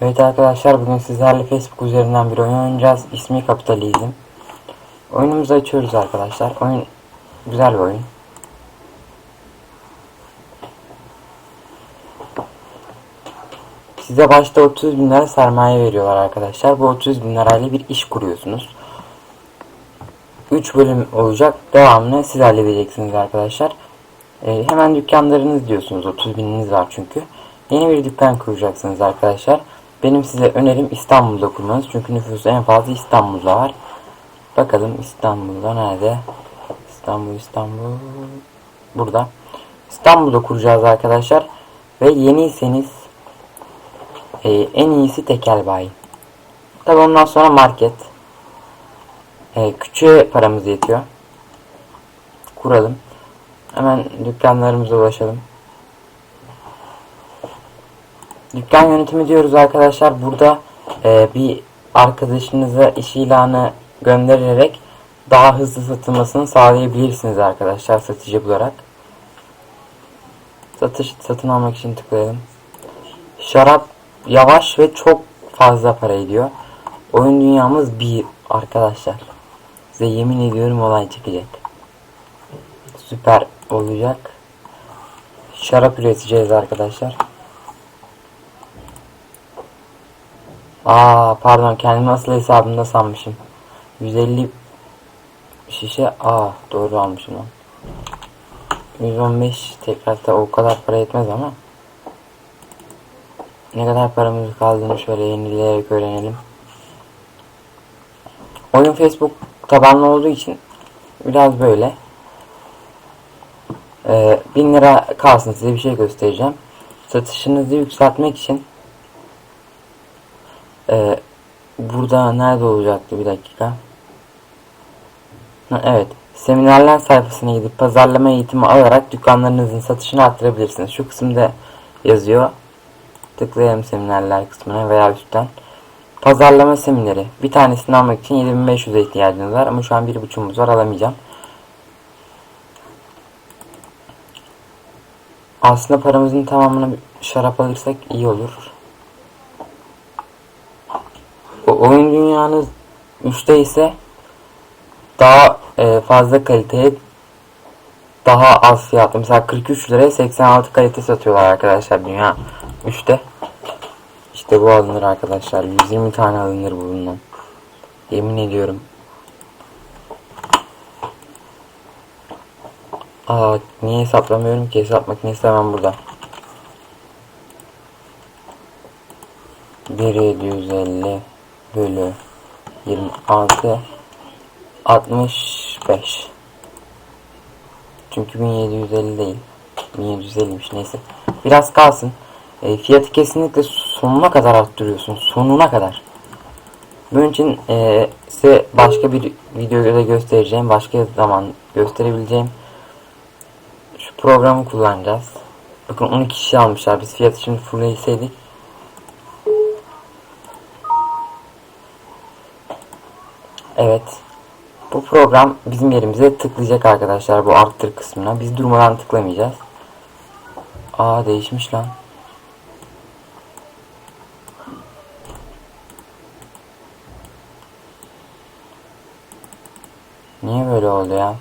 Evet arkadaşlar bugün sizlerle Facebook üzerinden bir oyun oynayacağız. İsmi Kapitalizm. Oyunumuzu açıyoruz arkadaşlar. Oyun güzel bir oyun. Size başta 30 bin lira sermaye veriyorlar arkadaşlar. Bu 30 bin lirayla bir iş kuruyorsunuz. 3 bölüm olacak. Devamını siz halledeceksiniz arkadaşlar. Ee, hemen dükkanlarınız diyorsunuz. 30 bininiz var çünkü. Yeni bir dükkan kuracaksınız arkadaşlar. Benim size önerim İstanbul'da kurmanız. Çünkü nüfusu en fazla İstanbul'da var. Bakalım İstanbul'da nerede? İstanbul, İstanbul. Burada. İstanbul'da kuracağız arkadaşlar. Ve yeniyseniz e, en iyisi tekel bayi. Tabi ondan sonra market. E, küçüğe paramız yetiyor. Kuralım. Hemen dükkanlarımıza ulaşalım. Dükkan yönetimi diyoruz arkadaşlar. Burada e, bir arkadaşınıza iş ilanı göndererek daha hızlı satılmasını sağlayabilirsiniz arkadaşlar satıcı bularak. Satış satın almak için tıklayalım. Şarap yavaş ve çok fazla para ediyor. Oyun dünyamız bir arkadaşlar. Size yemin ediyorum olay çıkacak. Süper olacak. Şarap üreteceğiz arkadaşlar. Aa pardon kendimi asıl hesabımda sanmışım. 150 şişe aa doğru almışım lan. 115 tekrar da o kadar para etmez ama. Ne kadar paramız kaldığını şöyle yenileyerek öğrenelim. Oyun Facebook tabanlı olduğu için biraz böyle. Ee, 1000 lira kalsın size bir şey göstereceğim. Satışınızı yükseltmek için ee, burada nerede olacaktı bir dakika. Ha, evet. Seminerler sayfasına gidip pazarlama eğitimi alarak dükkanlarınızın satışını arttırabilirsiniz. Şu kısımda yazıyor. Tıklayalım seminerler kısmına veya üstten. Pazarlama semineri. Bir tanesini almak için 7500'e ihtiyacınız var ama şu an bir buçuğumuz var alamayacağım. Aslında paramızın tamamını şarap alırsak iyi olur. O oyun dünyanız 3'te ise daha e, fazla kaliteye daha az fiyatlı. Mesela 43 liraya 86 kalite satıyorlar arkadaşlar dünya 3'te. İşte bu alınır arkadaşlar. 120 tane alınır bu bundan. Yemin ediyorum. Aa niye hesaplamıyorum ki? Hesap makinesi hemen burada. 1750 bölü 26 65 Çünkü 1750 değil 1750'miş neyse. Biraz kalsın. E, fiyatı kesinlikle sonuna kadar arttırıyorsun sonuna kadar. Bunun için e, size başka bir videoda göstereceğim başka zaman gösterebileceğim. Şu programı kullanacağız. Bakın 12 kişi almışlar biz fiyatı şimdi fullleyseydik Evet. Bu program bizim yerimize tıklayacak arkadaşlar bu arttır kısmına. Biz durmadan tıklamayacağız. Aa değişmiş lan. Niye böyle oldu ya?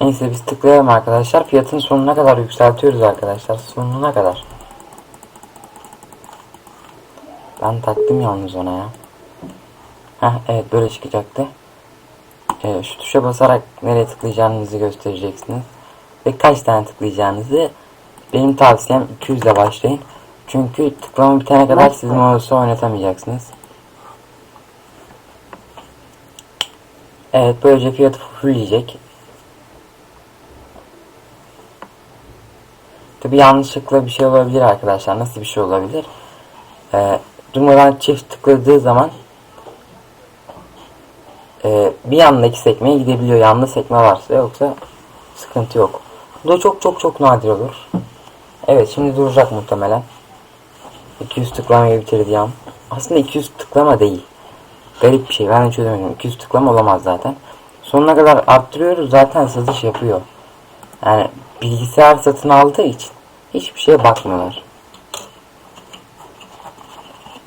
Neyse biz tıklayalım arkadaşlar. Fiyatın sonuna kadar yükseltiyoruz arkadaşlar. Sonuna kadar. Ben taktım yalnız ona ya. Heh evet böyle çıkacaktı. Ee, şu tuşa basarak nereye tıklayacağınızı göstereceksiniz. Ve kaç tane tıklayacağınızı benim tavsiyem 200 ile başlayın. Çünkü tıklama bitene kadar sizin mouse'u oynatamayacaksınız. Evet böylece fiyatı fullleyecek. Tabi yanlışlıkla bir şey olabilir arkadaşlar. Nasıl bir şey olabilir? Ee, durmadan çift tıkladığı zaman e, bir yandaki sekmeye gidebiliyor. Yanda sekme varsa yoksa sıkıntı yok. Bu da çok çok çok nadir olur. Evet şimdi duracak muhtemelen. 200 tıklamayı bitireceğim. Aslında 200 tıklama değil. Garip bir şey. Ben de çözemedim. 200 tıklama olamaz zaten. Sonuna kadar arttırıyoruz zaten satış yapıyor. Yani bilgisayar satın aldığı için hiçbir şeye bakmıyorlar.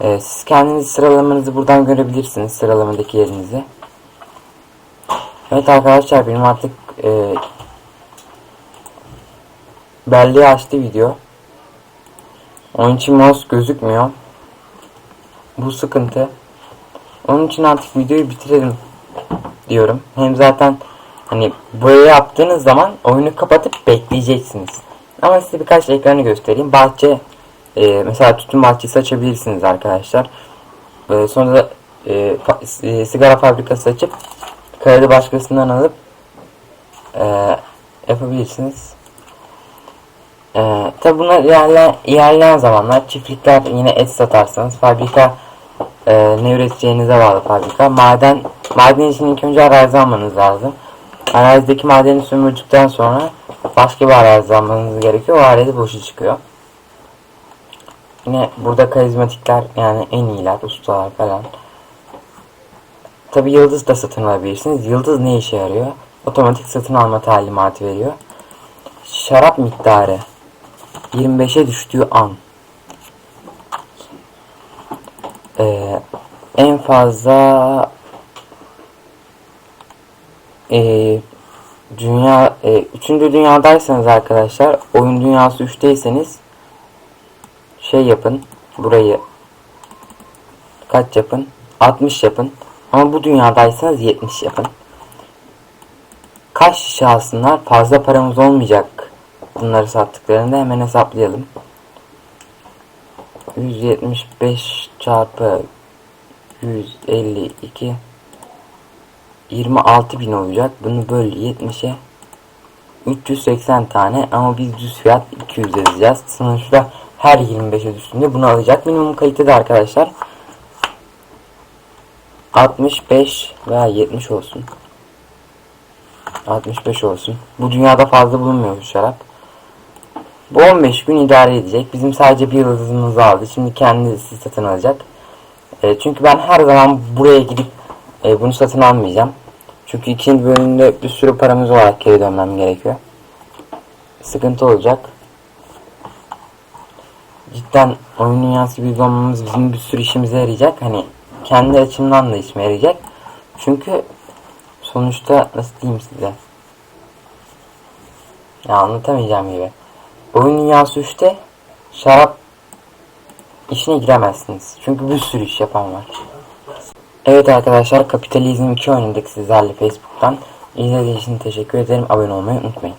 Ee, siz kendiniz sıralamanızı buradan görebilirsiniz. Sıralamadaki yerinizi. Evet arkadaşlar benim artık e, belleği açtı video. Onun için mouse gözükmüyor. Bu sıkıntı. Onun için artık videoyu bitirelim diyorum. Hem zaten hani böyle yaptığınız zaman oyunu kapatıp bekleyeceksiniz. Ama size birkaç ekranı göstereyim. Bahçe e, mesela tütün bahçesi açabilirsiniz arkadaşlar. E, sonra da e, fa- e, sigara fabrikası açıp kaydı başkasından alıp e, yapabilirsiniz. Ee, tabi bunlar ilerleyen, ilerleyen zamanlar çiftlikler yine et satarsanız fabrika e, ne üreteceğinize bağlı fabrika. Maden maden için ilk önce arazi almanız lazım. Arazideki madeni sömürdükten sonra başka bir arazi almanız gerekiyor. O arazi boşu çıkıyor. Yine burada karizmatikler yani en iyiler, ustalar falan. Tabi yıldız da satın alabilirsiniz. Yıldız ne işe yarıyor? Otomatik satın alma talimatı veriyor. Şarap miktarı 25'e düştüğü an Ee, en fazla ee, dünya e, üçüncü dünyadaysanız arkadaşlar oyun dünyası 3'teyseniz şey yapın burayı kaç yapın? 60 yapın. Ama bu dünyadaysanız 70 yapın. Kaç kişi alsınlar? Fazla paramız olmayacak bunları sattıklarında. Hemen hesaplayalım. 175 çarpı 152 26 bin olacak. Bunu böl 70'e 380 tane ama biz düz fiyat 200 yazacağız. Sonuçta her 25'e düştüğünde bunu alacak. Minimum kalitede arkadaşlar 65 veya 70 olsun. 65 olsun. Bu dünyada fazla bulunmuyor bu şarap. Bu 15 gün idare edecek. Bizim sadece bir yıldızımızı aldı. Şimdi kendisi satın alacak. E, çünkü ben her zaman buraya gidip e, bunu satın almayacağım. Çünkü ikinci bölümde bir sürü paramız olarak geri dönmem gerekiyor. Sıkıntı olacak. Cidden oyun dünyası gibi olmamız bizim bir sürü işimize yarayacak. Hani kendi açımdan da işime yarayacak. Çünkü sonuçta nasıl diyeyim size. Ya anlatamayacağım gibi. Oyun dünyası 3'te şarap işine giremezsiniz. Çünkü bir sürü iş yapan var. Evet arkadaşlar Kapitalizm 2 oynadık sizlerle Facebook'tan. İzlediğiniz için teşekkür ederim. Abone olmayı unutmayın.